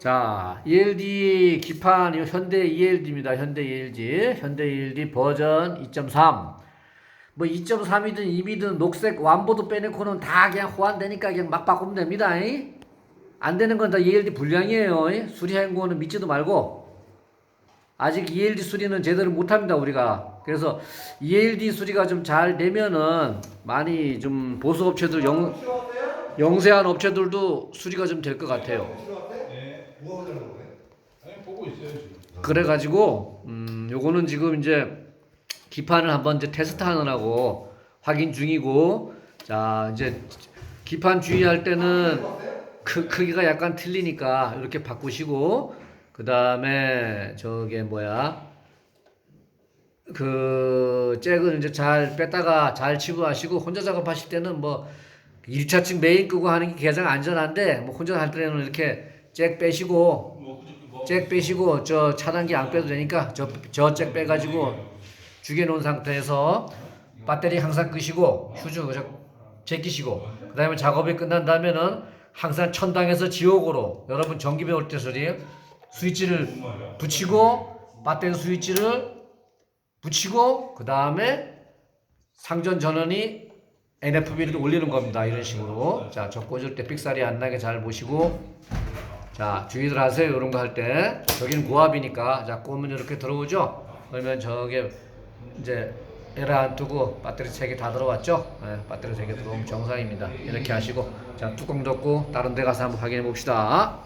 자, ELD 기판, 이 현대 ELD입니다. 현대 ELD. 현대 ELD 버전 2.3. 뭐 2.3이든 2이든 녹색 완보도 빼놓고는 다 그냥 호환되니까 그냥 막 바꾸면 됩니다. 이? 안 되는 건 다 ELD 불량이에요. 이? 수리한 거는 믿지도 말고. 아직 ELD 수리는 제대로 못합니다, 우리가. 그래서 ELD 수리가 좀 잘 되면은 많이 좀 보수업체들 영, 영세한 업체들도 수리가 좀 될 것 같아요. 그래가지고 음 요거는 지금 이제 기판을 한번 이제 테스트 하느라고 확인 중이고 자 이제 기판 주의할 때는 크, 크기가 약간 틀리니까 이렇게 바꾸시고 그 다음에 저게 뭐야 그 잭을 이제 잘 뺐다가 잘 치부하시고 혼자 작업하실 때는 뭐 1차층 메인 끄고 하는 게 가장 안전한데 뭐 혼자 할 때는 이렇게 잭 빼시고 잭 빼시고 저 차단기 안 빼도 되니까 저 저 잭 빼가지고 죽여 놓은 상태에서 배터리 항상 끄시고 휴즈 저 제끼시고 그 다음에 작업이 끝난 다음에는 항상 천당에서 지옥으로 여러분 전기 배울 때 소리 스위치를 붙이고 배터리 스위치를 붙이고 그 다음에 상전 전원이 NFB를 올리는 겁니다 이런 식으로 자저 꽂을 때 삑사리 안 나게 잘 보시고 자, 주의들 하세요. 이런 거 할 때. 저기는 고압이니까. 자, 꽂으면 이렇게 들어오죠? 그러면 저게 이제 에러 안 뜨고 배터리 3개 다 들어왔죠? 네, 배터리 3개 들어오면 정상입니다. 이렇게 하시고. 자, 뚜껑 덮고 다른 데 가서 한번 확인해 봅시다.